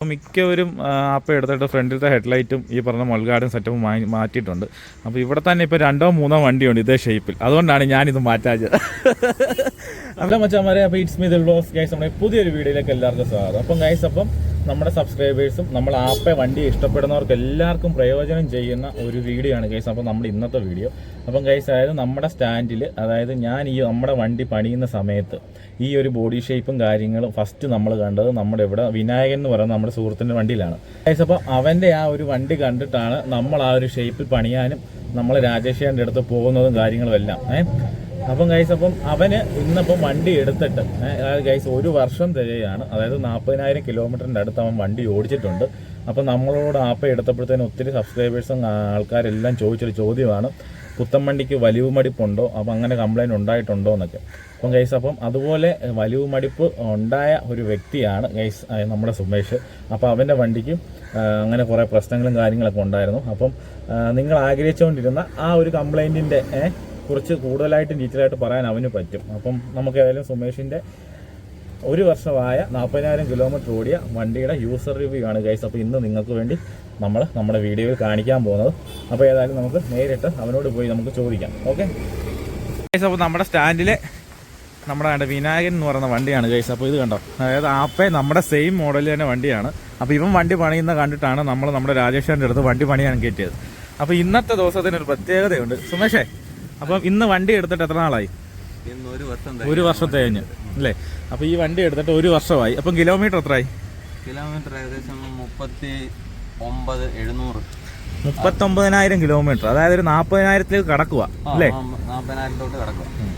അപ്പോൾ മിക്കവരും ആപ്പ് എടുത്തിട്ട് ഫ്രണ്ടിലത്തെ ഹെഡ്ലൈറ്റും ഈ പറഞ്ഞ മൾഗാർഡും സെറ്റപ്പും മാറ്റിയിട്ടുണ്ട്. അപ്പോൾ ഇവിടെ തന്നെ ഇപ്പോൾ രണ്ടോ മൂന്നോ വണ്ടിയുണ്ട് ഇതേ ഷേപ്പിൽ അതുകൊണ്ടാണ് ഞാനിത് മാറ്റാഞ്ഞത്. അവിടെ മച്ചാമാരെ അപ്പോൾ it's me the blows guys നമ്മുടെ പുതിയൊരു വീഡിയോയിലേക്ക് എല്ലാവർക്കും സ്വാഗതം. അപ്പം ഗൈസ് അപ്പം നമ്മുടെ സബ്സ്ക്രൈബേഴ്സും നമ്മൾ ആപ്പെ വണ്ടി ഇഷ്ടപ്പെടുന്നവർക്ക് എല്ലാവർക്കും പ്രയോജനം ചെയ്യുന്ന ഒരു വീഡിയോ ആണ് ഗൈസ് അപ്പോൾ നമ്മുടെ ഇന്നത്തെ വീഡിയോ അപ്പം ഗൈസ് അതായത് നമ്മുടെ സ്റ്റാൻഡിൽ അതായത് ഞാൻ ഈ നമ്മുടെ വണ്ടി പണിയുന്ന സമയത്ത് ഈ ഒരു ബോഡി ഷേപ്പും കാര്യങ്ങളും ഫസ്റ്റ് നമ്മൾ കണ്ടത് നമ്മുടെ ഇവിടെ വിനായകൻ എന്ന് പറയുന്ന നമ്മുടെ സുഹൃത്തിന്റെ വണ്ടിയിലാണ്. ഗൈസ് അപ്പോൾ അവന്റെ ആ ഒരു വണ്ടി കണ്ടിട്ടാണ് നമ്മൾ ആ ഒരു ഷേപ്പിൽ പണിയാനും നമ്മൾ രാജേഷേന്റെ അടുത്ത് പോകുന്നതും കാര്യങ്ങളും എല്ലാം. ഏഹ് അപ്പം ഗൈസ് അപ്പം അവന് ഇന്നിപ്പം വണ്ടി എടുത്തിട്ട് അതായത് ഗൈസ് ഒരു വർഷം തികയാണ്. അതായത് നാൽപ്പതിനായിരം കിലോമീറ്ററിന്റെ അടുത്ത് അവൻ വണ്ടി ഓടിച്ചിട്ടുണ്ട്. അപ്പം നമ്മളോട് ആപ്പ് എടുത്തപ്പോഴത്തേനും ഒത്തിരി സബ്സ്ക്രൈബേഴ്സും ആൾക്കാരെല്ലാം ചോദിച്ചൊരു ചോദ്യമാണ്. പുത്തൻ വണ്ടിക്ക് വലിവ് മടിപ്പുണ്ടോ? അപ്പം അങ്ങനെ കംപ്ലൈന്റ് ഉണ്ടായിട്ടുണ്ടോ എന്നൊക്കെ. അപ്പം ഗൈസ് അപ്പം അതുപോലെ വലിവ് മടിപ്പ് ഉണ്ടായ ഒരു വ്യക്തിയാണ് ഗൈസ് നമ്മുടെ സുമേഷ്. അപ്പം അവന്റെ വണ്ടിക്ക് അങ്ങനെ കുറേ പ്രശ്നങ്ങളും കാര്യങ്ങളൊക്കെ ഉണ്ടായിരുന്നു. അപ്പം നിങ്ങൾ ആഗ്രഹിച്ചുകൊണ്ടിരുന്ന ആ ഒരു കംപ്ലൈന്റിന്റെ കുറിച്ച് കൂടുതലായിട്ട് ഡീറ്റെയിൽ ആയിട്ട് പറയാൻ അവന് പറ്റും. അപ്പം നമുക്ക് ഏതായാലും സുമേഷിന്റെ ഒരു വർഷമായ നാൽപ്പതിനായിരം കിലോമീറ്റർ ഓടിയ വണ്ടിയുടെ യൂസർ റിവ്യൂ ആണ് ഗൈസ് അപ്പോൾ ഇന്ന് നിങ്ങൾക്ക് വേണ്ടി നമ്മൾ നമ്മുടെ വീഡിയോയിൽ കാണിക്കാൻ പോകുന്നത്. അപ്പോൾ ഏതായാലും നമുക്ക് നേരിട്ട് അവനോട് പോയി നമുക്ക് ചോദിക്കാം. ഓക്കെ ഗൈസ് അപ്പോൾ നമ്മുടെ സ്റ്റാൻഡിലെ നമ്മുടെ കണ്ട വിനായകൻ എന്ന് പറയുന്ന വണ്ടിയാണ് ഗൈസ് അപ്പോൾ ഇത് കണ്ടോ? അതായത് ആപ്പേ നമ്മുടെ സെയിം മോഡൽ തന്നെ വണ്ടിയാണ്. അപ്പോൾ ഇവൻ വണ്ടി പണിയുന്ന കണ്ടിട്ടാണ് നമ്മൾ നമ്മുടെ രാജേഷേന്റെ അടുത്ത് വണ്ടി പണിയാൻ കയറ്റിയത്. അപ്പോൾ ഇന്നത്തെ ദിവസത്തിന് ഒരു പ്രത്യേകതയുണ്ട്. സുമേഷേ അപ്പം ഇന്ന് വണ്ടി എടുത്തിട്ട് എത്ര നാളായി? ഒരു വർഷം ഒരു വർഷത്തെ കഴിഞ്ഞ് അല്ലേ? അപ്പോൾ ഈ വണ്ടി എടുത്തിട്ട് ഒരു വർഷമായി. അപ്പം കിലോമീറ്റർ എത്രയായി? കിലോമീറ്റർ ഏകദേശം മുപ്പത്തി ഒമ്പത് എഴുന്നൂറ്. മുപ്പത്തൊമ്പതിനായിരം കിലോമീറ്റർ. അതായത് ഒരു നാൽപ്പതിനായിരത്തിലേക്ക് കടക്കുക അല്ലേ? നാൽപ്പതിനായിരത്തോട്ട്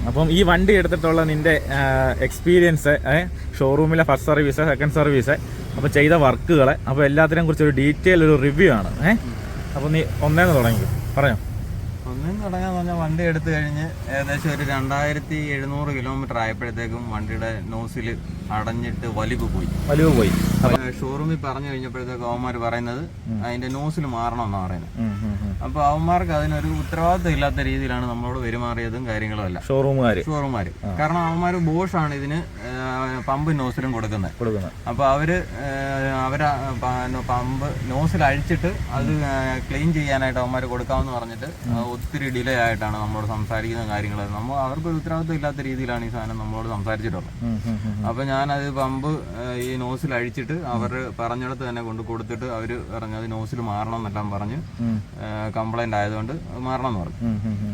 അപ്പം ഈ വണ്ടി എടുത്തിട്ടുള്ള നിന്റെ എക്സ്പീരിയൻസ് ഷോറൂമിലെ ഫസ്റ്റ് സർവീസ് സെക്കൻഡ് സർവീസ് അപ്പോൾ ചെയ്ത വർക്കുകൾ അപ്പോൾ എല്ലാത്തിനെയും കുറിച്ച് ഒരു ഡീറ്റെയിൽ ഒരു റിവ്യൂ ആണ് ഏഹ് അപ്പോൾ നീ ഒന്നേന്ന് തുടങ്ങി. പറയാം. ഒന്നും തുടങ്ങാൻ പറഞ്ഞാൽ വണ്ടി എടുത്തു കഴിഞ്ഞ് ഏകദേശം ഒരു രണ്ടായിരത്തി എഴുന്നൂറ് കിലോമീറ്റർ ആയപ്പോഴത്തേക്കും വണ്ടിയുടെ നോസിൽ അടഞ്ഞിട്ട് വലിവ് പോയി. വലിവ് പോയി. ഷോറൂമിൽ പറഞ്ഞു കഴിഞ്ഞപ്പോഴത്തേക്കും അവന്മാർ പറയുന്നത് അതിന്റെ നോസിൽ മാറണം എന്നാണ് പറയുന്നത്. അപ്പൊ അവന്മാർക്ക് അതിനൊരു ഉത്തരവാദിത്തം ഇല്ലാത്ത രീതിയിലാണ് നമ്മളോട് പെരുമാറിയതും കാര്യങ്ങളും അല്ല ഷോറൂമുകാർ ഷോറൂമുകാർ കാരണം അവന്മാർ ബോഷാണ് ഇതിന് പമ്പ് നോസിലും കൊടുക്കുന്നത്. അപ്പൊ അവർ അവര പമ്പ് നോസിൽ അഴിച്ചിട്ട് അത് ക്ലീൻ ചെയ്യാനായിട്ട് അവന്മാർ കൊടുക്കാമെന്ന് പറഞ്ഞിട്ട് ഒത്തിരി ഡിലേ ആയിട്ടാണ് നമ്മളോട് സംസാരിക്കുന്ന കാര്യങ്ങൾ നമ്മൾ അവർക്ക് ഒരു ഉത്തരവാദിത്വം ഇല്ലാത്ത രീതിയിലാണ് ഈ സാധനം നമ്മളോട് സംസാരിച്ചിട്ടുള്ളത്. അപ്പോൾ ഞാനത് പമ്പ് ഈ നോസിൽ അഴിച്ചിട്ട് അവർ പറഞ്ഞിടത്ത് തന്നെ കൊണ്ട് കൊടുത്തിട്ട് അവർ പറഞ്ഞു അത് നോസിൽ മാറണം എന്നെല്ലാം പറഞ്ഞ്. കംപ്ലൈന്റ് ആയതുകൊണ്ട് മാറണം എന്ന് പറഞ്ഞു.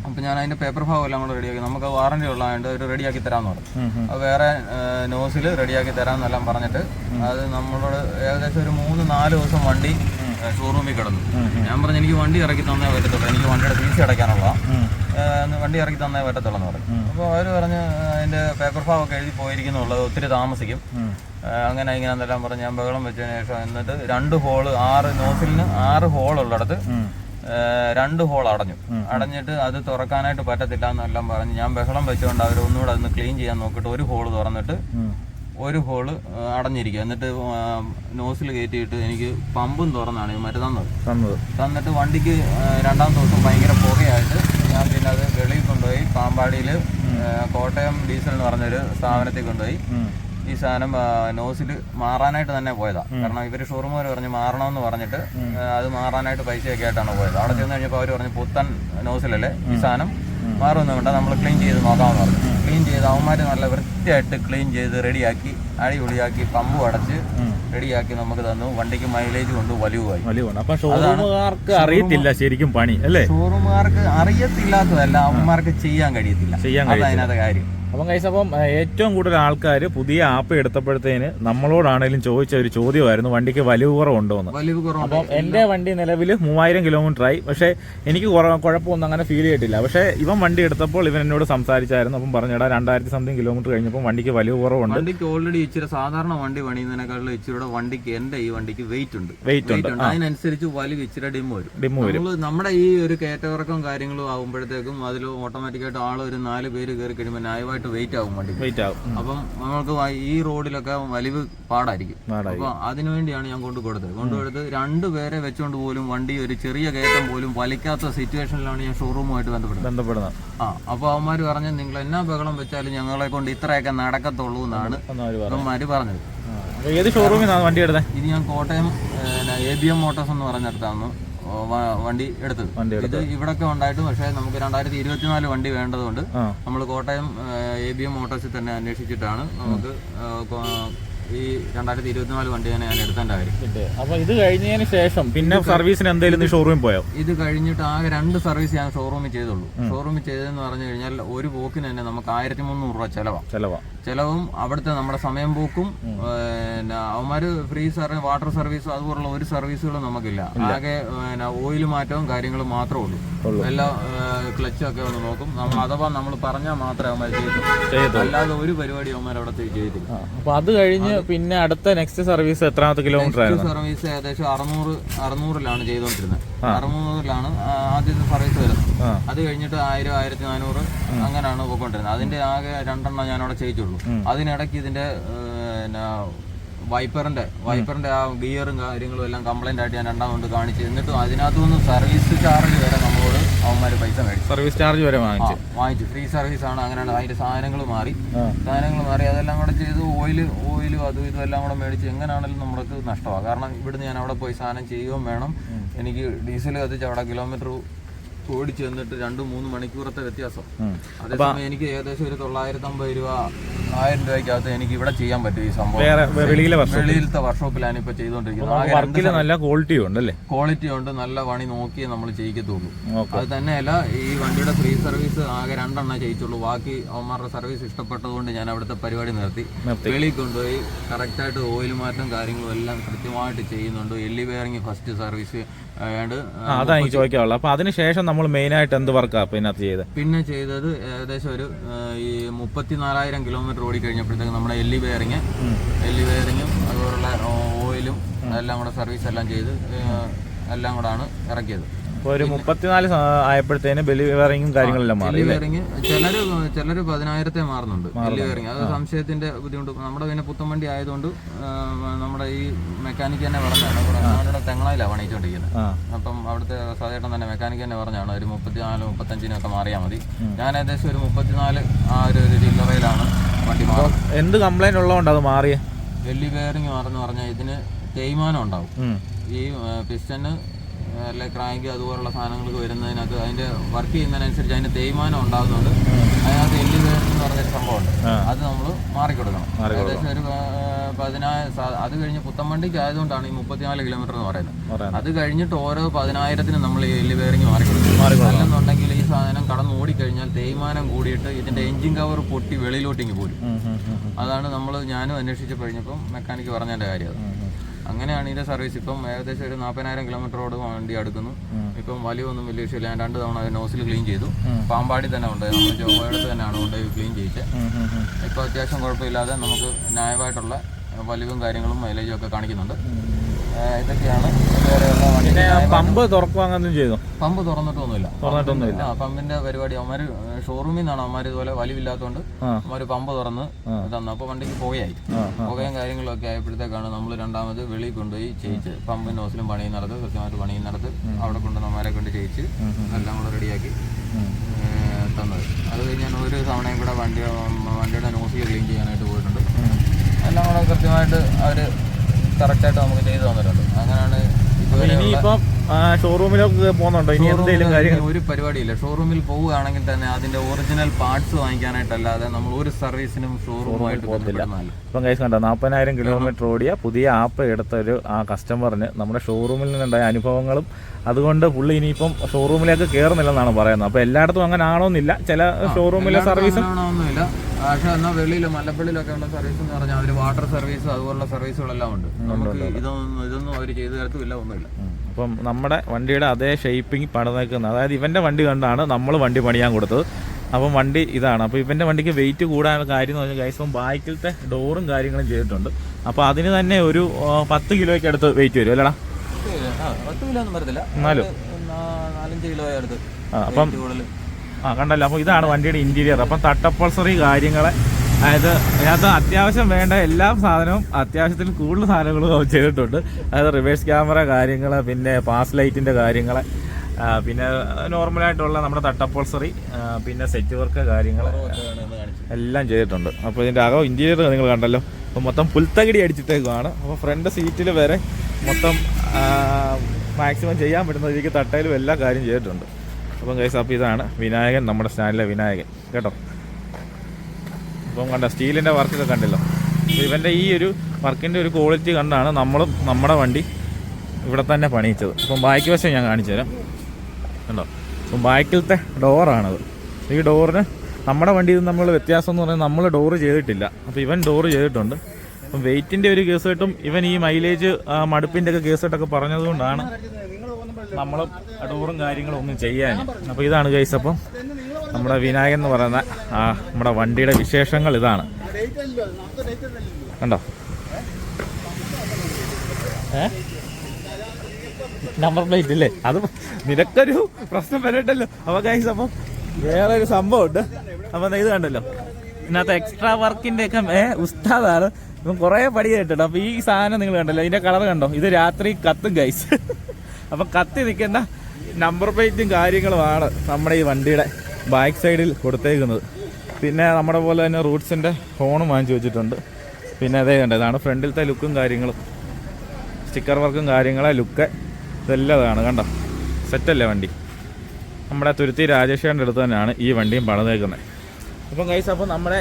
അപ്പോൾ ഞാൻ അതിന്റെ പേപ്പർ ഭാഗം എല്ലാം കൂടെ റെഡിയാക്കി നമുക്ക് വാറണ്ടി ഉള്ളതുകൊണ്ട് അവർ റെഡിയാക്കി തരാമെന്ന് പറഞ്ഞു ഉം. വേറെ നോസിൽ റെഡിയാക്കി തരാമെന്നെല്ലാം പറഞ്ഞിട്ട് അത് നമ്മളോട് ഏകദേശം ഒരു മൂന്ന് നാല് ദിവസം വണ്ടി ഷോറൂമിൽ കിടന്നു. ഞാൻ പറഞ്ഞു എനിക്ക് വണ്ടി ഇറക്കി തന്നേ പറ്റത്തുള്ളൂ. എനിക്ക് വണ്ടിയുടെ ഫീസ് അടയ്ക്കാനുള്ള. വണ്ടി ഇറക്കി തന്നേ പറ്റത്തുള്ളൂ എന്ന് പറഞ്ഞു. അപ്പോൾ അവർ പറഞ്ഞ് അതിന്റെ പേപ്പർ ഫാം ഒക്കെ എഴുതി പോയിരിക്കുന്നുള്ളത് ഒത്തിരി താമസിക്കും. അങ്ങനെ ഇങ്ങനെ എന്തെല്ലാം പറഞ്ഞ് ഞാൻ ബഹളം വെച്ചതിന് ശേഷം എന്നിട്ട് രണ്ട് ഹോൾ ആറ് നോസിലിന് ആറ് ഹോൾ ഉള്ളിടത്ത് രണ്ട് ഹോൾ അടഞ്ഞു. അടഞ്ഞിട്ട് അത് തുറക്കാനായിട്ട് പറ്റത്തില്ല എന്നെല്ലാം പറഞ്ഞ് ഞാൻ ബഹളം വെച്ചുകൊണ്ട് അവർ ഒന്നുകൂടെ അതൊന്ന് ക്ലീൻ ചെയ്യാൻ നോക്കിയിട്ട് ഒരു ഹോൾ തുറന്നിട്ട്. ഒരു ഹോൾ അടഞ്ഞിരിക്കുക. എന്നിട്ട് നോസിൽ കയറ്റിയിട്ട് എനിക്ക് പമ്പും തുറന്നാണ് മറ്റു തന്നത്. തന്നത്. തന്നിട്ട് വണ്ടിക്ക് രണ്ടാം ദിവസം ഭയങ്കര പുകയായിട്ട് ഞാൻ പിന്നെ അത് വെളിയിൽ കൊണ്ടുപോയി പാമ്പാടിയിൽ കോട്ടയം ഡീസൽ എന്ന് പറഞ്ഞൊരു സ്ഥാപനത്തിൽ കൊണ്ടുപോയി. ഈ സാധനം നോസിൽ മാറാനായിട്ട് തന്നെ പോയതാ. കാരണം ഇവർ ഷോറൂമുകാർ പറഞ്ഞ് മാറണമെന്ന് പറഞ്ഞിട്ട് അത് മാറാനായിട്ട് പൈസയൊക്കെ ആയിട്ടാണ് പോയത്. അവിടെ ചെന്ന് കഴിഞ്ഞപ്പോൾ അവർ പറഞ്ഞു പുത്തൻ നോസിലല്ലേ ഈ സാധനം മാറുമെന്ന് വേണ്ട നമ്മൾ ക്ലീൻ ചെയ്ത് നോക്കാമെന്ന് പറഞ്ഞു. ക്ലീൻ ചെയ്ത് അവന്മാർ നല്ല വൃത്തിയായിട്ട് ക്ലീൻ ചെയ്ത് റെഡിയാക്കി അടിപൊളിയാക്കി പമ്പ് അടച്ച് റെഡിയാക്കി നമുക്ക് തന്നു. വണ്ടിക്ക് മൈലേജ് കൊണ്ട് വലിവായി ഷോറൂമുകാർക്ക് അറിയത്തില്ല ശരിക്കും പണി അല്ലേ? ഷോറൂമുകാർക്ക് അറിയത്തില്ലാത്തതല്ല അവന്മാർക്ക് ചെയ്യാൻ കഴിയത്തില്ല. അതാണ് അത് അതിനകത്ത് കാര്യം. അപ്പം കൈസ് അപ്പം ഏറ്റവും കൂടുതൽ ആൾക്കാർ പുതിയ ആപ്പ് എടുത്തപ്പോഴത്തേന് നമ്മളോടാണേലും ചോദിച്ച ഒരു ചോദ്യമായിരുന്നു വണ്ടിക്ക് വലിവ് കുറവുണ്ടോ. എന്ന് അപ്പം എന്റെ വണ്ടി നിലവിൽ മൂവായിരം കിലോമീറ്റർ ആയി. പക്ഷേ എനിക്ക് കുഴപ്പമൊന്നും അങ്ങനെ ഫീൽ ചെയ്തിട്ടില്ല. പക്ഷേ ഇവൻ വണ്ടി എടുത്തപ്പോൾ ഇവൻ എന്നോട് സംസാരിച്ചായിരുന്നു. അപ്പം പറഞ്ഞടാ രണ്ടായിരത്തി സംതിങ് കിലോമീറ്റർ കഴിഞ്ഞപ്പോൾ വണ്ടിക്ക് വലിവ് കുറവുണ്ട്. വണ്ടിക്ക് ഓൾറെഡി ഇച്ചിരി സാധാരണ വണ്ടി പണിയുന്നതിനേക്കാളും ഇച്ചിരി വണ്ടിക്ക് എന്റെ ഈ വണ്ടിക്ക് വെയിറ്റ് ഉണ്ട്. വെയിറ്റ് ഉണ്ട്. അതിനനുസരിച്ച് വലിവ് ഇച്ചിരി ഡിം വരും. ഡിമ്മ് വരും. നമ്മുടെ ഈ ഒരു കയറ്റവർക്കും കാര്യങ്ങളും ആകുമ്പോഴത്തേക്കും അതിൽ ഓട്ടോമാറ്റിക്കായിട്ട് ആൾ ഒരു നാല് പേര് കയറി കഴിയുമ്പോൾ ന്യായമായിട്ട് വെയിറ്റ് ആകും വണ്ടി വെയിറ്റ് ആകും. അപ്പം നമുക്ക് ഈ റോഡിലൊക്കെ വലിവ് പാടായിരിക്കും. പാടായി. അപ്പൊ അതിനുവേണ്ടിയാണ് ഞാൻ കൊണ്ടു കൊടുത്തത്. കൊണ്ടുപോയത് രണ്ട് പേരെ വെച്ചുകൊണ്ട് പോലും വണ്ടി ഒരു ചെറിയ കയറ്റം പോലും വലിക്കാത്ത സിറ്റുവേഷനിലാണ് ഞാൻ ഷോറൂമുമായിട്ട് ബന്ധപ്പെട്ടത് ബന്ധപ്പെടുന്നത്. ആ അപ്പൊ അവന്മാർ പറഞ്ഞു നിങ്ങൾ എന്നാ ബഹളം വെച്ചാലും ഞങ്ങളെ കൊണ്ട് ഇത്രയൊക്കെ നടക്കത്തുള്ളൂ എന്നാണ് അവന്മാര് പറഞ്ഞത്. ഏത് ഷോറൂമിൽ വണ്ടി എടുത്തത്? ഇത് ഞാൻ Kottayam A B M motors എന്ന് പറഞ്ഞിടത്താണ് വ- വണ്ടി എടുത്തത്. ഇത് ഇവിടൊക്കെ ഉണ്ടായിട്ട് പക്ഷേ നമുക്ക് രണ്ടായിരത്തി ഇരുപത്തിനാല് വണ്ടി വേണ്ടതുകൊണ്ട് നമ്മൾ കോട്ടയം എ ബി എം മോട്ടോഴ്സിൽ തന്നെ അന്വേഷിച്ചിട്ടാണ് നമുക്ക് ഈ രണ്ടായിരത്തി ഇരുപത്തിനാല് വണ്ടി തന്നെ ഞാൻ എടുത്തേണ്ട കാര്യം. അപ്പോൾ ഇത് കഴിഞ്ഞതിന് ശേഷം പിന്നെ സർവീസിന് എന്തെങ്കിലും ഷോറൂമിൽ പോയോ? ഇത് കഴിഞ്ഞിട്ട് ആകെ രണ്ട് സർവീസ് ഞാൻ ഷോറൂമിൽ ചെയ്തുള്ളൂ. ഷോറൂമിൽ ചെയ്തതെന്ന് പറഞ്ഞു കഴിഞ്ഞാൽ ഒരു പോക്കിന് തന്നെ നമുക്ക് ആയിരത്തി മുന്നൂറ് രൂപ ചെലവാ. ചെലവാ. ചെലവും അവിടുത്തെ നമ്മുടെ സമയം പോക്കും പിന്നെ അവന്മാര് ഫ്രീ സർവീസ് വാട്ടർ സർവീസും അതുപോലുള്ള ഒരു സർവീസുകളും നമുക്കില്ല. ആകെ പിന്നെ ഓയിൽ മാറ്റവും കാര്യങ്ങളും മാത്രമേ ഉള്ളൂ. എല്ലാ ക്ലച്ചും ഒക്കെ ഒന്ന് നോക്കും. നമ്മൾ അഥവാ നമ്മൾ പറഞ്ഞാൽ മാത്രമേ അവന്മാർ ചെയ്തു ചെയ്തു അല്ലാതെ ഒരു പരിപാടി അവന്മാർ അവിടെ ചെയ്തില്ല അപ്പൊ അത് കഴിഞ്ഞ് പിന്നെ അടുത്ത നെക്സ്റ്റ് സർവീസ് എത്രാമത്തെ കിലോമീറ്റർ ആയിരുന്നു? സർവീസ് ഏകദേശം അറുന്നൂറ് അറുന്നൂറിലാണ് ചെയ്തുകൊണ്ടിരുന്നത് അറുന്നൂറിലാണ് ആദ്യത്തെ സർവീസ് വരുന്നത്. അത് കഴിഞ്ഞിട്ട് ആയിരം ആയിരത്തി നാനൂറ് അങ്ങനെയാണ് പോയിക്കൊണ്ടിരുന്നത്. അതിന്റെ ആകെ രണ്ടെണ്ണം ഞാൻ അവിടെ ചെയ്യിച്ചുള്ളൂ അതിനിടയ്ക്ക് ഇതിന്റെ വൈപ്പറിന്റെ വൈപ്പറിന്റെ ആ ഗിയറും കാര്യങ്ങളും എല്ലാം കംപ്ലൈന്റ് ആയിട്ട് ഞാൻ രണ്ടാം കൊണ്ട് കാണിച്ചു. എന്നിട്ട് അതിനകത്തു നിന്ന് സർവീസ് ചാർജ് വരെ നമ്മളോട് അവന്മാര് പൈസ മേടിച്ചു. സർവീസ് ചാർജ് വരെ വാങ്ങിച്ചു. വാങ്ങിച്ചു. ഫ്രീ സർവീസ് ആണ്. അങ്ങനെയാണ് അതിന്റെ സാധനങ്ങൾ മാറി. സാധനങ്ങൾ മാറി. അതെല്ലാം കൂടെ ചെയ്ത് ഓയിൽ ഓയിലും അതും ഇതും എല്ലാം കൂടെ മേടിച്ച് എങ്ങനെയാണെങ്കിലും നമ്മൾക്ക് നഷ്ടമാണ് കാരണം ഇവിടുന്ന് ഞാൻ അവിടെ പോയി സാധനം ചെയ്യുകയും വേണം. എനിക്ക് ഡീസൽ കത്തിച്ച് അവിടെ കിലോമീറ്റർ ഓടിച്ച് വന്നിട്ട് രണ്ട് മൂന്ന് മണിക്കൂറത്തെ വ്യത്യാസം. അതേസമയം എനിക്ക് ഏകദേശം ഒരു തൊള്ളായിരത്തി അമ്പത് രൂപ ആയിരം രൂപയ്ക്കകത്ത് എനിക്ക് ഇവിടെ ചെയ്യാൻ പറ്റും ഈ സംഭവം. വെളിയിലത്തെ വർക്ക്ഷോപ്പിലാണ് ഇപ്പൊ ചെയ്തോണ്ടിരിക്കുന്നത്. നല്ല ക്വാളിറ്റി ഉണ്ടല്ലേ? ക്വാളിറ്റി ഉണ്ട്. നല്ല പണി നോക്കിയേ നമ്മൾ ചെയ്യിക്കത്തുള്ളൂ അത് തന്നെയല്ല ഈ വണ്ടിയുടെ ഫ്രീ സർവീസ് ആകെ രണ്ടെണ്ണം ചെയ്യിച്ചുള്ളൂ ബാക്കി അവന്മാരുടെ സർവീസ് ഇഷ്ടപ്പെട്ടതുകൊണ്ട് ഞാൻ അവിടുത്തെ പരിപാടി നിർത്തി. വെളിയിൽ കൊണ്ടുപോയി കറക്റ്റായിട്ട് ഓയിൽ മാറ്റം കാര്യങ്ങളും എല്ലാം കൃത്യമായിട്ട് ചെയ്യുന്നുണ്ട്. എല്ലി ബെയറിംഗ് ഫസ്റ്റ് സർവീസ് അതാണ് ചോദിക്കാനുള്ളത്. അപ്പൊ അതിനുശേഷം നമ്മൾ മെയിനായിട്ട് എന്ത് വർക്കാണ് അപ്പോൾ ഇതിനകത്ത് ചെയ്തത് പിന്നെ ചെയ്തത് ഏകദേശം ഒരു ഈ മുപ്പത്തിനാലായിരം കിലോമീറ്റർ ഓടി കഴിഞ്ഞപ്പോഴത്തേക്ക് നമ്മുടെ എല്ലി ബെയറിങ് എല്ലി ബെയറിങ്ങും അതുപോലുള്ള ഓയിലും എല്ലാം കൂടെ സർവീസ് എല്ലാം ചെയ്ത് എല്ലാം എല്ലാം കൂടാണ് ഇറക്കിയത്. അപ്പോൾ ഒരു മുപ്പത്തിനാല് ആയപ്പോഴത്തേന് ആയപ്പോഴത്തേന് വേറിങ്ങും കാര്യങ്ങളെല്ലാം മാറി ചിലര് ചിലര് പതിനായിരത്തെ മാറുന്നുണ്ട് ബലി വേറിങ് അത് സംശയത്തിന്റെ ബുദ്ധിമുട്ട്. നമ്മുടെ പിന്നെ പുത്തൻ വണ്ടി ആയതുകൊണ്ട് നമ്മുടെ ഈ മെക്കാനിക്ക് തന്നെ പറഞ്ഞാണ് നമ്മുടെ തെങ്ങളയിലാണ് പണിയിച്ചുകൊണ്ടിരിക്കുന്നത് അപ്പം അവിടുത്തെ സതേട്ടൻ തന്നെ മെക്കാനിക്ക് തന്നെ പറഞ്ഞാണ് ഒരു മുപ്പത്തിനാല് മുപ്പത്തഞ്ചിനൊക്കെ മാറിയാൽ മതി. ഞാൻ ഏകദേശം ഒരു മുപ്പത്തിനാല് ആ ഒരു ജില്ലവയിലാണ് ചില്ലറയിലാണ് വണ്ടി എന്ത് കംപ്ലൈന്റ് ഉള്ളതുകൊണ്ട് അത് മാറിയേ? ബെല്ലി ബെയറിങ് മാറെന്ന് പറഞ്ഞാൽ ഇതിന് തേയ്മാനം ഉണ്ടാവും. ഈ പിസ്റ്റന് അല്ലെ ക്രാങ്ക് അതുപോലുള്ള സാധനങ്ങൾക്ക് വരുന്നതിനകത്ത് അതിന്റെ വർക്ക് ചെയ്യുന്നതിനനുസരിച്ച് അതിന്റെ തേയ്മാനം ഉണ്ടാകുന്നുണ്ട്. അതിനകത്ത് എല്ലി എന്ന് പറഞ്ഞൊരു സംഭവമുണ്ട്. അത് നമ്മൾ മാറിക്കൊടുക്കണം. ഏകദേശം ഒരു പതിനായിരം അത് കഴിഞ്ഞ് പുത്തമ്പണ്ടിക്ക് ആയതുകൊണ്ടാണ് ഈ മുപ്പത്തിനാല് കിലോമീറ്റർ എന്ന് പറയുന്നത്. അത് കഴിഞ്ഞിട്ട് ഓരോ പതിനായിരത്തിനും നമ്മൾ ഈ എല്ലി ബെയറിംഗ് മാറിക്കൊടുക്കും. അല്ലെന്നുണ്ടെങ്കിൽ ഈ സാധനം കടന്നു ഓടിക്കഴിഞ്ഞാൽ തേയ്മാനം കൂടിയിട്ട് ഇതിന്റെ എഞ്ചിൻ കവർ പൊട്ടി വെളിയിലോട്ടിങ്ങ് പോരും. അതാണ് നമ്മൾ ഞാനും അന്വേഷിച്ച് കഴിഞ്ഞപ്പം മെക്കാനിക്ക് പറഞ്ഞതിന്റെ കാര്യം. അങ്ങനെയാണ് ഇതിന്റെ സർവീസ് ഇപ്പം ഏകദേശം ഒരു നാൽപ്പതിനായിരം കിലോമീറ്ററോട് വണ്ടി അടുക്കുന്നു. ഇപ്പം വലിയൊന്നും വലിയ വിഷയമില്ല ഞാൻ രണ്ട് തവണ നോസിൽ ക്ലീൻ ചെയ്തു. പാമ്പാടി തന്നെ ഉണ്ട് നമ്മൾ ജോബടുത്ത് തന്നെയാണ് കൊണ്ടുപോയി ക്ലീൻ ചെയ്യിച്ചത് ഇപ്പം. ഇപ്പോൾ അത്യാവശ്യം കുഴപ്പമില്ലാതെ നമുക്ക് ന്യായമായിട്ടുള്ള വലിവും കാര്യങ്ങളും മൈലേജും ഒക്കെ കാണിക്കുന്നുണ്ട്. ഇതൊക്കെയാണ്. വണ്ടി പിന്നെ പമ്പ് തുറക്കുക അങ്ങനൊന്നും ചെയ്തു? പമ്പ് തുറന്നിട്ടൊന്നുമില്ല. തുറന്നിട്ടൊന്നുമില്ല. ആ പമ്പിന്റെ പരിപാടി അവന്മാര് ഷോറൂമിൽ നിന്നാണ് അവന്മാർ ഇതുപോലെ വലിവില്ലാത്തതുകൊണ്ട് ആ. അവന്മാര് പമ്പ് തുറന്ന് തന്നു. അപ്പൊ വണ്ടിക്ക് പുകയായി. ആ ആ. പുകയും കാര്യങ്ങളൊക്കെ ആയപ്പോഴത്തേക്കാണ് നമ്മൾ രണ്ടാമത് വെളിയിൽ കൊണ്ടുപോയി ചെയ്യിച്ച് പമ്പും നോസിലും നടത്ത് കൃത്യമായിട്ട് പണിയുന്നിടത്ത് അവിടെ കൊണ്ട് നമ്മരെ കൊണ്ട് ചെയ്യിച്ച് എല്ലാം കൂടെ റെഡിയാക്കി ഉം. തന്നത്. അത് കഴിഞ്ഞ് ഞാൻ ഒരു തവണയും കൂടെ വണ്ടി വണ്ടിയുടെ നോസിൽ ക്ലീൻ ചെയ്യാനായിട്ട് പോയിട്ടുണ്ട്. എല്ലാം കൂടെ കൃത്യമായിട്ട് അവർ കറക്റ്റായിട്ട് നമുക്ക് ചെയ്തു തന്നിട്ടുണ്ട്. അങ്ങനെയാണ് ഇതുവരെ ഇനിയിപ്പം ഷോറൂമിലൊക്കെ പോകുന്നുണ്ടോ? ഇനി എന്തെങ്കിലും കാര്യം ഒരു പരിപാടിയില്ല. ഷോറൂമിൽ പോവുകയാണെങ്കിൽ തന്നെ അതിന്റെ ഒറിജിനൽ പാർട്സ് വാങ്ങിക്കാനായിട്ടല്ലാതെ നമ്മൾ ഒരു സർവീസിനും ഷോറൂമായിട്ട് ഇപ്പം കൈസ് കണ്ടോ നാൽപ്പതിനായിരം കിലോമീറ്റർ ഓടിയ പുതിയ ആപ്പ് എടുത്ത ഒരു ആ കസ്റ്റമറിന് നമ്മുടെ ഷോറൂമിൽ നിന്നുണ്ടായ അനുഭവങ്ങളും അതുകൊണ്ട് പുള്ളി ഇനിയിപ്പം ഷോറൂമിലേക്ക് കയറുന്നില്ലെന്നാണ് പറയുന്നത്. അപ്പോൾ എല്ലായിടത്തും അങ്ങനെ ആണോന്നില്ല. ചില ഷോറൂമിലെ സർവീസും പക്ഷെ എന്നാൽ വെളിയിൽ മലപ്പള്ളിയിലൊക്കെ ഉള്ള സർവീസ് എന്ന് പറഞ്ഞാൽ അവർ വാട്ടർ സർവീസ് അതുപോലുള്ള സർവീസുകളെല്ലാം ഉണ്ട്. നമുക്ക് ഇതൊന്നും ഇതൊന്നും അവർ ചെയ്തു തരത്തുമില്ല ഒന്നുമില്ല. അപ്പം നമ്മുടെ വണ്ടിയുടെ അതേ ഷേപ്പിംഗ് പണിതേക്കുന്നത് അതായത് ഇവന്റെ വണ്ടി കണ്ടാണ് നമ്മൾ വണ്ടി പണിയാൻ കൊടുത്തത്. അപ്പം വണ്ടി ഇതാണ്. അപ്പോൾ ഇവന്റെ വണ്ടിക്ക് വെയിറ്റ് കൂടാനുള്ള കാര്യം എന്ന് പറഞ്ഞാൽ ഗൈസ് അപ്പം ബാക്കിലത്തെ ഡോറും കാര്യങ്ങളും ചെയ്തിട്ടുണ്ട്. അപ്പോൾ അതിന് തന്നെ ഒരു പത്ത് കിലോയ്ക്ക് അടുത്ത് വെയിറ്റ് വരും അല്ലടാ? പത്ത് കിലോ ഒന്നും വരത്തില്ല. എന്നാലും. നാലഞ്ച് കിലോ അടുത്ത് അപ്പം ആ കണ്ടല്ലോ. അപ്പോൾ ഇതാണ് വണ്ടിയുടെ ഇന്റീരിയർ അപ്പം തട്ടപ്പൾസറി കാര്യങ്ങൾ അതായത് അതിനകത്ത് അത്യാവശ്യം വേണ്ട എല്ലാ സാധനവും അത്യാവശ്യത്തിൽ കൂടുതൽ സാധനങ്ങളും ചെയ്തിട്ടുണ്ട്. അതായത് റിവേഴ്സ് ക്യാമറ കാര്യങ്ങൾ പിന്നെ പാസ് ലൈറ്റിന്റെ കാര്യങ്ങൾ പിന്നെ നോർമലായിട്ടുള്ള നമ്മുടെ തട്ടപ്പൾസറി പിന്നെ സെറ്റ് വർക്ക് കാര്യങ്ങൾ എല്ലാം ചെയ്തിട്ടുണ്ട്. അപ്പോൾ ഇതിന്റെ അകം ഇന്റീരിയർ നിങ്ങൾ കണ്ടല്ലോ. അപ്പോൾ മൊത്തം പുൽത്തകിടി അടിച്ചിട്ടേക്കുവാണ്. അപ്പോൾ ഫ്രണ്ട് സീറ്റിൽ വരെ മൊത്തം മാക്സിമം ചെയ്യാൻ പറ്റുന്ന രീതിക്ക് തട്ടയിലും എല്ലാ കാര്യം ചെയ്തിട്ടുണ്ട്. അപ്പം കൈസ് അപ്പം ഇതാണ് വിനായകൻ നമ്മുടെ സ്റ്റാൻഡിലെ വിനായകൻ കേട്ടോ? അപ്പം കണ്ട സ്റ്റീലിന്റെ വർക്കൊക്കെ കണ്ടല്ലോ? ഇവന്റെ ഈ ഒരു വർക്കിന്റെ ഒരു ക്വാളിറ്റി കണ്ടാണ് നമ്മളും നമ്മുടെ വണ്ടി ഇവിടെ തന്നെ പണിയിച്ചത്. അപ്പം ബാക്കി വശം ഞാൻ കാണിച്ചു തരാം. കണ്ടോ? അപ്പം ബാക്കിലത്തെ ഡോറാണത് ഈ ഡോറിന് നമ്മുടെ വണ്ടിയിൽ നമ്മൾ വ്യത്യാസം എന്ന് പറഞ്ഞാൽ നമ്മൾ ഡോറ് ചെയ്തിട്ടില്ല. അപ്പോൾ ഇവൻ ഡോറ് ചെയ്തിട്ടുണ്ട്. അപ്പം വെയിറ്റിന്റെ ഒരു കേസ് കേട്ടും ഇവൻ ഈ മൈലേജ് മടുപ്പിന്റെ ഒക്കെ കേസ് കേട്ടൊക്കെ പറഞ്ഞതുകൊണ്ടാണ് നമ്മളും അടൂറും കാര്യങ്ങളും ഒന്നും ചെയ്യാൻ അപ്പോൾ ഇതാണ് കേസ് അപ്പം നമ്മുടെ വിനായകൻ എന്ന് പറയുന്ന ആ നമ്മുടെ വണ്ടിയുടെ വിശേഷങ്ങൾ ഇതാണ്. കണ്ടോ? ഏ? നമ്പർ പ്ലേറ്റ് ഇല്ലേ? അത് നിനക്കൊരു പ്രശ്നം വരട്ടല്ലോ. അപ്പോൾ ഗൈസ് അപ്പം വേറെ ഒരു സംഭവം ഉണ്ട്. അപ്പം ഇത് കണ്ടല്ലോ. ഇതിനകത്ത് എക്സ്ട്രാ വർക്കിന്റെ ഒക്കെ ഏ ഉസ്താദാണ്. ഇപ്പം കുറേ പടി കേട്ടോ അപ്പം ഈ സാധനം നിങ്ങൾ കണ്ടല്ലോ. ഇതിന്റെ കളർ കണ്ടോ? ഇത് രാത്രി കത്തും ഗൈസ് അപ്പൊ കത്തി നിൽക്കുന്ന നമ്പർ പ്ലേറ്റും കാര്യങ്ങളുമാണ് നമ്മുടെ ഈ വണ്ടിയുടെ ബാക്ക് സൈഡിൽ കൊടുത്തേക്കുന്നത്. പിന്നെ നമ്മുടെ പോലെ തന്നെ റൂട്ട്സിന്റെ ഹോണും വാങ്ങിച്ചു വെച്ചിട്ടുണ്ട്. പിന്നെ അതേ കണ്ട ഇതാണ് ഫ്രണ്ടിലത്തെ ലുക്കും കാര്യങ്ങളും. സ്റ്റിക്കർ വർക്കും കാര്യങ്ങളെ ലുക്ക് ഇതെല്ലാം ഇതാണ് കണ്ടോ. സെറ്റല്ലേ വണ്ടി? നമ്മുടെ തുരുത്തി രാജേഷേന്റെ അടുത്ത് തന്നെയാണ് ഈ വണ്ടിയും പണിതേക്കുന്നത്. അപ്പം കൈസ് അപ്പം നമ്മുടെ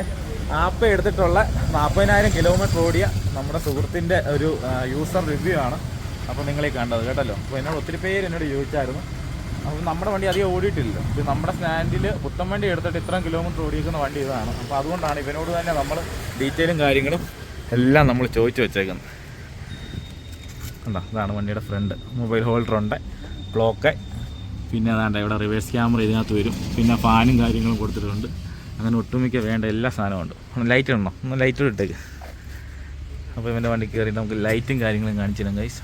ആപ്പ് എടുത്തിട്ടുള്ള നാൽപ്പതിനായിരം കിലോമീറ്റർ ഓടിയ നമ്മുടെ സുഹൃത്തിന്റെ ഒരു യൂസർ റിവ്യൂ ആണ്. അപ്പോൾ നിങ്ങളെ കണ്ടത് കേട്ടല്ലോ? അപ്പോൾ എന്നോട് ഒത്തിരി പേര് എന്നോട് ചോദിച്ചായിരുന്നു. അപ്പോൾ നമ്മുടെ വണ്ടി അധികം ഓടിയിട്ടില്ല ഇത് നമ്മുടെ സ്റ്റാൻഡിൽ പുത്തൻ വണ്ടി എടുത്തിട്ട് ഇത്രയും കിലോമീറ്റർ ഓടിയിരിക്കുന്ന വണ്ടി ഇതാണ്. അപ്പോൾ അതുകൊണ്ടാണ് ഇവനോട് തന്നെ നമ്മൾ ഡീറ്റെയിലും കാര്യങ്ങളും എല്ലാം നമ്മൾ ചോദിച്ചു വെച്ചേക്കുന്നത്. കണ്ടോ? ഇതാണ് വണ്ടിയുടെ ഫ്രണ്ട്. മൊബൈൽ ഹോൾഡറുണ്ട് ക്ലോക്ക് പിന്നെ അതാണ്ട് ഇവിടെ റിവേഴ്സ് ക്യാമറ ഇതിനകത്ത് വരും. പിന്നെ ഫാനും കാര്യങ്ങളും കൊടുത്തിട്ടുണ്ട്. അങ്ങനെ ഒട്ടുമിക്ക വേണ്ട എല്ലാ സാധനവും ഉണ്ട്. ലൈറ്റ് ഉണ്ടോ ഒന്ന് ലൈറ്റ് ഇട്ടേക്ക്. അപ്പോൾ ഇവന്റെ വണ്ടി കയറി നമുക്ക് ലൈറ്റും കാര്യങ്ങളും കാണിച്ചിരുന്നു ഗൈസ്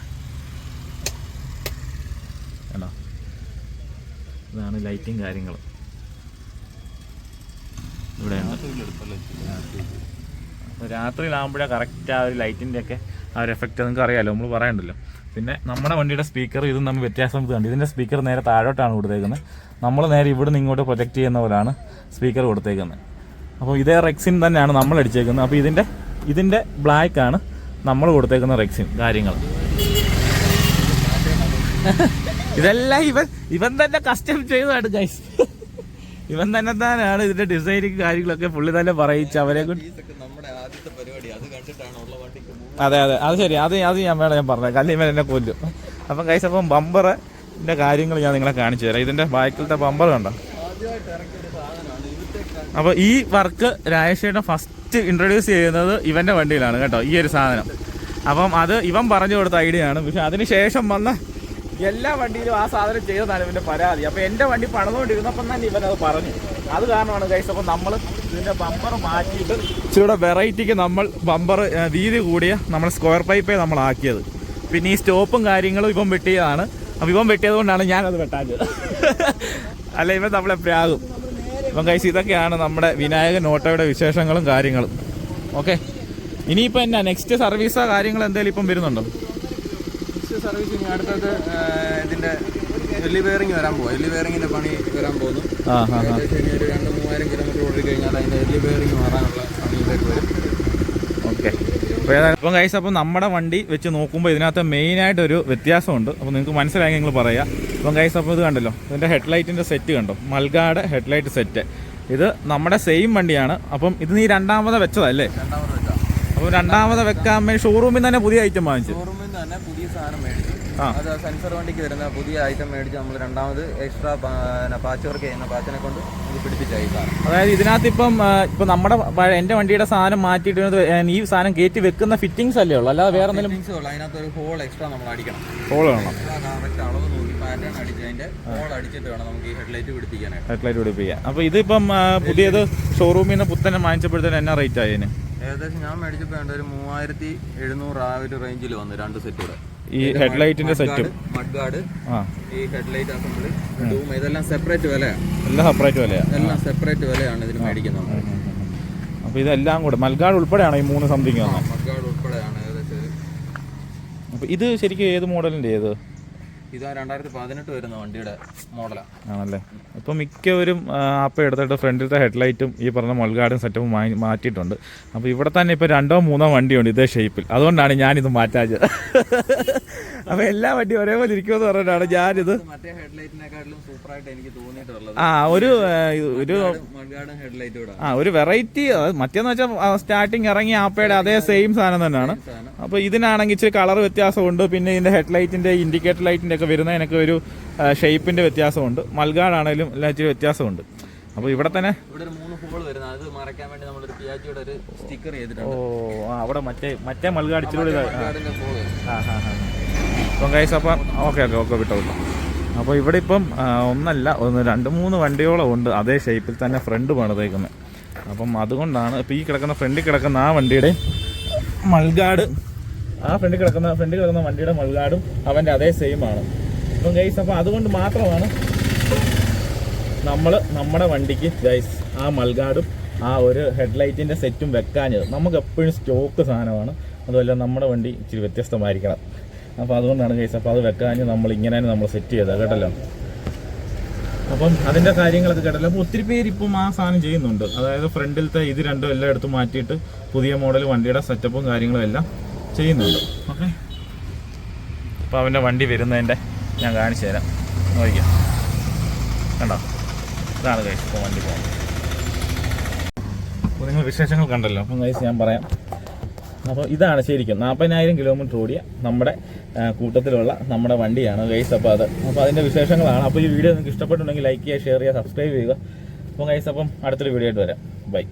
കണ്ടോ ഇതാണ് ലൈറ്റും കാര്യങ്ങളും. ഇവിടെ അപ്പോൾ രാത്രിയിലാകുമ്പോഴേ കറക്റ്റ് ആ. ഒരു ലൈറ്റിന്റെ ഒക്കെ ആ ഒരു എഫക്റ്റ് നിങ്ങൾക്ക് അറിയാമല്ലോ നമ്മൾ പറയണ്ടല്ലോ. പിന്നെ നമ്മുടെ വണ്ടിയുടെ സ്പീക്കർ ഇതും നമ്മൾ വ്യത്യാസം കണ്ട്. ഇതിന്റെ സ്പീക്കർ നേരെ താഴോട്ടാണ് കൊടുത്തേക്കുന്നത് നമ്മൾ നേരെ ഇവിടെ നിന്ന് ഇങ്ങോട്ട് പ്രൊജക്റ്റ് ചെയ്യുന്ന പോലാണ് സ്പീക്കർ കൊടുത്തേക്കുന്നത് അപ്പോൾ ഇതേ റെക്സിൻ തന്നെയാണ് നമ്മൾ അടിച്ചേക്കുന്നത് അപ്പോൾ ഇതിന്റെ ഇതിന്റെ ബ്ലാക്ക് ആണ് നമ്മൾ കൊടുത്തേക്കുന്ന റെക്സിൻ കാര്യങ്ങൾ ഇതെല്ലാം ഇവൻ ഇവൻ തന്നെ കസ്റ്റം ചെയ്തതാണ് ഗൈസ് ഇവൻ തന്നെ തന്നെയാണ് ഇതിന്റെ ഡിസൈനിങ് കാര്യങ്ങളൊക്കെ പുള്ളി തന്നെ പറയിച്ച് അവരെ അത് അതെ അതെ. ശരി. അത് അത് ഞാൻ വേണം ഞാൻ പറഞ്ഞത് കല്ലി മേലെ എന്നെ കൊല്ലും. അപ്പം ഗൈസ് അപ്പം ബമ്പറിന്റെ കാര്യങ്ങൾ ഞാൻ നിങ്ങളെ കാണിച്ചു തരാം. ഇതിന്റെ ബാക്കിലത്തെ ബമ്പർ കണ്ടോ? അപ്പോൾ ഈ വർക്ക് രാജേഷേട്ടൻ ഫസ്റ്റ് ഇൻട്രൊഡ്യൂസ് ചെയ്യുന്നത് ഇവന്റെ വണ്ടിയിലാണ് കേട്ടോ ഈ ഒരു സാധനം. അപ്പം അത് ഇവൻ പറഞ്ഞു കൊടുത്ത ഐഡിയ ആണ്. പക്ഷെ അതിനുശേഷം വന്ന എല്ലാ വണ്ടിയിലും ആ സാധനം ചെയ്തതാണ് ഇവന്റെ പരാതി. അപ്പോൾ എന്റെ വണ്ടി പണിതുകൊണ്ടിരുന്നപ്പം തന്നെ ഇവൻ അത് പറഞ്ഞു. അത് കാരണമാണ് കൈസ് അപ്പോൾ നമ്മൾ ഇതിന്റെ ബമ്പർ മാറ്റിയിട്ട് ഇച്ചിരിയുടെ വെറൈറ്റിക്ക് നമ്മൾ ബമ്പർ വീതി കൂടിയ നമ്മൾ സ്ക്വയർ പൈപ്പേ നമ്മൾ ആക്കിയത്. പിന്നെ ഈ സ്റ്റോപ്പും കാര്യങ്ങളും ഇപ്പം വെട്ടിയതാണ്. അപ്പം ഇപ്പം വെട്ടിയത് കൊണ്ടാണ് ഞാനത് വെട്ടാഞ്ഞത്. അല്ല ഇവൻ നമ്മളെ പ്രാകും അപ്പം കൈസ് ഇതൊക്കെയാണ് നമ്മുടെ വിനായകൻ ഓട്ടോയുടെ വിശേഷങ്ങളും കാര്യങ്ങളും. ഓക്കെ ഇനിയിപ്പോൾ എന്നാ നെക്സ്റ്റ് സർവീസോ കാര്യങ്ങളോ എന്തെങ്കിലും ഇപ്പം വരുന്നുണ്ടോ? സർവീസ് ഇനി അടുത്തത് ഇതിന്റെ എല്ലി ബെയറിംഗ് വരാൻ പോകും എല്ലി ബെയറിംഗിന്റെ പണി വരാൻ പോകുന്നു. ഏകദേശം ഇനി ഒരു രണ്ട് മൂവായിരം കിലോമീറ്റർ ഓടി കഴിഞ്ഞാൽ അതിന്റെ എല്ലി ബെയറിംഗ് മാറാനുള്ള പണിയിലേക്ക് വരും. ഓക്കെ. ഇപ്പം കൈസ് അപ്പം നമ്മുടെ വണ്ടി വെച്ച് നോക്കുമ്പോൾ ഇതിനകത്ത് മെയിനായിട്ടൊരു വ്യത്യാസമുണ്ട്. അപ്പോൾ നിങ്ങൾക്ക് മനസ്സിലായി നിങ്ങൾ പറയാം. അപ്പം കൈസ് അപ്പോൾ ഇത് കണ്ടല്ലോ. ഇതിന്റെ ഹെഡ്ലൈറ്റിന്റെ സെറ്റ് കണ്ടോ? മൽഗാട് ഹെഡ്ലൈറ്റ് സെറ്റ് ഇത് നമ്മുടെ സെയിം വണ്ടിയാണ്. അപ്പം ഇത് നീ രണ്ടാമത് വെച്ചതല്ലേ? അപ്പം രണ്ടാമത് വെക്കാൻ ഷോറൂമിൽ തന്നെ പുതിയ ഐറ്റം വാങ്ങിച്ചു ഷോറൂമിൽ നിന്ന് തന്നെ പുതിയ സാധനം മേടിച്ചു. അത് സെൻസർ വണ്ടിക്ക് വരുന്ന പുതിയ ഐറ്റം മേടിച്ച് നമ്മൾ രണ്ടാമത് എക്സ്ട്രാ പാച്ച് വർക്ക് ചെയ്യുന്ന പാച്ചിനെ കൊണ്ട് ഇത് പിടിപ്പിച്ചായി അതായത് ഇതിനകത്ത് ഇപ്പം ഇപ്പൊ നമ്മുടെ എന്റെ വണ്ടിയുടെ സാധനം മാറ്റിയിട്ട് ഈ സാധനം കയറ്റി വെക്കുന്ന ഫിറ്റിങ്സ് അല്ലേ ഉള്ളൂ? അല്ലാതെ വേറെ എന്തെങ്കിലും ഫിറ്റിംഗ്സ് ഉള്ളു. അതിനകത്ത് ഒരു ഹോൾ എക്സ്ട്രാ നമ്മൾ അടിക്കണം. ഹോൾ വേണം. കറക്റ്റ് അളവ് നോക്കി പാറ്റേൺ അടിച്ച് അതിന്റെ ഹോൾ അടിച്ചിട്ട് വേണം നമുക്ക് ഈ ഹെഡ്ലൈറ്റ് പിടിപ്പിക്കാനായിട്ട്. ഹെഡ്ലൈറ്റ് പിടിപ്പിക്കാം അപ്പൊ ഇതിപ്പം പുതിയത് ഷോറൂമിൽ നിന്ന് പുത്തനെ വാങ്ങിച്ചപ്പോഴത്തേന് എന്നാ റേറ്റ് ആയതിന് ഏകദേശം ഞാൻ മേടിച്ചപ്പോൾ ഒരു മൂവായിരത്തി എഴുന്നൂറ് ആ ഒരു റേഞ്ചിൽ വന്നു രണ്ട് സെറ്റ് കൂടെ. ഈ ഹെഡ്ലൈറ്റിന്റെ സെറ്റും മഡ് ഗാർഡ് ഈ ഹെഡ്ലൈറ്റ് അസംബ്ലി ഡൂം ഇതെല്ലാം സെപ്പറേറ്റ് വിലയാണ് എല്ലാം സെപ്പറേറ്റ് വിലയാണ് എല്ലാം സെപ്പറേറ്റ് വിലയാണ് ഇതിന് മേടിക്കുന്നത്. അപ്പോൾ ഇതെല്ലാം കൂടെ മൽഗാഡ് ഉൾപ്പെടെയാണ് ഈ മൂന്ന് സംതിങ് വന്നത് ഉൾപ്പെടെയാണ് ഏകദേശം. അപ്പോൾ ഇത് ശരിക്കും ഏത് മോഡലിന്റെ ഏത് ഇത് രണ്ടായിരത്തി പതിനെട്ട് വരുന്ന വണ്ടിയുടെ മോഡലാണ് ആണല്ലേ? ഇപ്പോൾ മിക്കവരും ആപ്പ് എടുത്തിട്ട് ഫ്രണ്ടിലത്തെ ഹെഡ്ലൈറ്റും ഈ പറഞ്ഞ മൾഗാർഡും സെറ്റപ്പും മാറ്റിയിട്ടുണ്ട്. അപ്പോൾ ഇവിടെ തന്നെ ഇപ്പോൾ രണ്ടോ മൂന്നോ വണ്ടിയുണ്ട് ഇതേ ഷേപ്പിൽ അതുകൊണ്ടാണ് ഞാനിത് മാറ്റാഞ്ഞത്. അപ്പോൾ എല്ലാ വണ്ടിയും ഒരേപോലെ ഇരിക്കുമെന്ന് പറഞ്ഞിട്ടാണ് ഞാനിത് മറ്റേ ഹെഡ്ലൈറ്റിനെക്കാട്ടിലും സൂപ്പറായിട്ട് എനിക്ക് തോന്നിയിട്ടുള്ളത്. ആ ഒരു ഒരു ആ ഒരു വെറൈറ്റി മറ്റേന്ന് വെച്ചാൽ സ്റ്റാർട്ടിങ് ഇറങ്ങി ആപ്പയുടെ അതേ സെയിം സാധനം. തന്നെയാണ്. അപ്പൊ ഇതിനാണെങ്കിൽ ഇച്ചിരി കളർ വ്യത്യാസമുണ്ട്. പിന്നെ ഇതിന്റെ ഹെഡ്ലൈറ്റിന്റെ ഇൻഡിക്കേറ്റർ ലൈറ്റിന്റെ ഒക്കെ വരുന്നതിനൊക്കെ ഒരു ഷേപ്പിന്റെ വ്യത്യാസമുണ്ട്. മൽഗാടാണേലും എല്ലാം ഇച്ചിരി വ്യത്യാസമുണ്ട്. അപ്പൊ ഇവിടെ തന്നെ ഇവിടെ ഒരു മൂന്ന് ഹോൾ വരുന്നത് അത് മറയ്ക്കാൻ വേണ്ടി നമ്മളൊരു പിയാജിയുടെ ഒരു സ്റ്റിക്കർ ഓ ചെയ്തിട്ടുണ്ട്. ഓ അവിടെ മറ്റേ മറ്റേ മൽഗാട് ഇച്ചിരി കൂടി ഇതാ- ആ. മഡ്ഗാർഡിന്റെ ഹോൾ ആ ഹാ ഹാ അപ്പം കൈസ് അപ്പം ഓക്കെ ഓക്കെ ഓക്കെ വിട്ടോ അപ്പോൾ ഇവിടെ ഇപ്പം ഒന്നല്ല ഒന്ന് രണ്ട് മൂന്ന് വണ്ടിയോളം ഉണ്ട്. അതേ ഷേപ്പിൽ തന്നെ ഫ്രണ്ട് പണിതേക്കുന്നത് അപ്പം അതുകൊണ്ടാണ് ഇപ്പോൾ ഈ കിടക്കുന്ന ഫ്രണ്ടിൽ കിടക്കുന്ന ആ വണ്ടിയുടെ മൾഗാട് ആ ഫ്രണ്ടിൽ കിടക്കുന്ന ഫ്രണ്ടിൽ കിടക്കുന്ന വണ്ടിയുടെ മൾഗാടും അവന്റെ അതേ സെയിമാണ് അപ്പം ഗൈസ് അപ്പം അതുകൊണ്ട് മാത്രമാണ് നമ്മൾ നമ്മുടെ വണ്ടിക്ക് ഗൈസ് ആ മൾഗാടും ആ ഒരു ഹെഡ്ലൈറ്റിന്റെ സെറ്റും വെക്കാഞ്ഞത്. നമുക്ക് എപ്പോഴും സ്റ്റോക്ക് സാധനമാണ്. അതുമല്ല നമ്മുടെ വണ്ടി ഇച്ചിരി വ്യത്യസ്തമായിരിക്കണം. അപ്പോൾ അതുകൊണ്ടാണ് കേസ് അപ്പോൾ അത് വെക്കാഞ്ഞ് നമ്മൾ ഇങ്ങനെ നമ്മൾ സെറ്റ് ചെയ്തത് കേട്ടല്ലോ. അപ്പം അതിന്റെ കാര്യങ്ങളൊക്കെ കേട്ടല്ലോ. അപ്പോൾ ഒത്തിരി പേര് ഇപ്പം ആ സാധനം ചെയ്യുന്നുണ്ട്. അതായത് ഫ്രണ്ടിലത്തെ ഇത് രണ്ടും എല്ലാം എടുത്ത് മാറ്റിയിട്ട് പുതിയ മോഡൽ വണ്ടിയുടെ സെറ്റപ്പും കാര്യങ്ങളും എല്ലാം ചെയ്യുന്നുണ്ട്. ഓക്കെ അപ്പോൾ അവന്റെ വണ്ടി വരുന്നതിന്റെ ഞാൻ കാണിച്ചു തരാം. നോക്കിക്കാം. കണ്ടോ? ഇതാണ് കഴിച്ച് ഇപ്പോൾ വണ്ടി പോകുന്നത്. അപ്പോൾ നിങ്ങൾ വിശേഷങ്ങൾ കണ്ടല്ലോ. അപ്പം കഴിച്ച് ഞാൻ പറയാം. അപ്പോൾ ഇതാണ് ശരിക്കും നാൽപ്പതിനായിരം കിലോമീറ്റർ ഓടിയ നമ്മുടെ കൂട്ടത്തിലുള്ള നമ്മുടെ വണ്ടിയാണ് ഗൈസ് അപ്പോൾ അത് അപ്പോൾ അതിന്റെ വിശേഷങ്ങളാണ്. അപ്പോൾ ഈ വീഡിയോ നിങ്ങൾക്ക് ഇഷ്ടപ്പെട്ടുണ്ടെങ്കിൽ ലൈക്ക് ചെയ്യുക ഷെയർ ചെയ്യുക സബ്സ്ക്രൈബ് ചെയ്യുക. അപ്പോൾ ഗൈസ് അപ്പം അടുത്തൊരു വീഡിയോ ആയിട്ട് വരാം. ബൈ